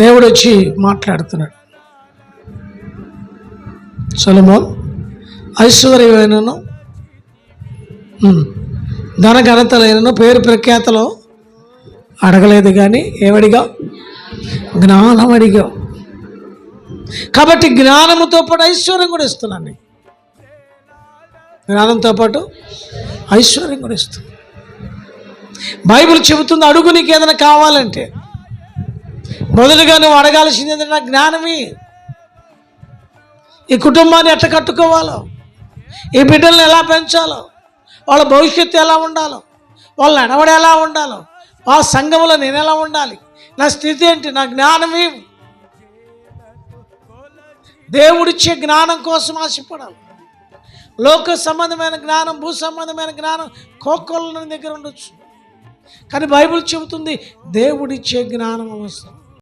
దేవుడు వచ్చి మాట్లాడుతున్నాడు. సొలమోన్ ఐశ్వర్యమైనను ఉమ్, ధన ఘనతలైనను పేరు ప్రఖ్యాతలో అడగలేదు కానీ ఏమడిగా జ్ఞానం అడిగా కాబట్టి జ్ఞానముతో పాటు ఐశ్వర్యం కూడా ఇస్తున్నాను నీకు. జ్ఞానంతో పాటు ఐశ్వర్యం కూడా ఇస్తుంది బైబిల్ చెబుతుంది అడుగు నీకు ఏదైనా కావాలంటే. మొదలుగా నువ్వు అడగాల్సింది ఏంటంటే జ్ఞానమే. ఈ కుటుంబాన్ని ఎట్లా కట్టుకోవాలో? ఈ బిడ్డల్ని ఎలా పెంచాలో? వాళ్ళ భవిష్యత్తు ఎలా ఉండాలో? వాళ్ళ నడవడ ఎలా ఉండాలో? ఆ సంఘంలో నేను ఎలా ఉండాలి? నా స్థితి ఏంటి? నా జ్ఞానమే దేవుడిచ్చే జ్ఞానం కోసం ఆశపడాలి. లోక సంబంధమైన జ్ఞానం భూ సంబంధమైన జ్ఞానం కోకొల్ల దగ్గర ఉండొచ్చు. కానీ బైబిల్ చెబుతుంది దేవుడిచ్చే జ్ఞానం అవసరం.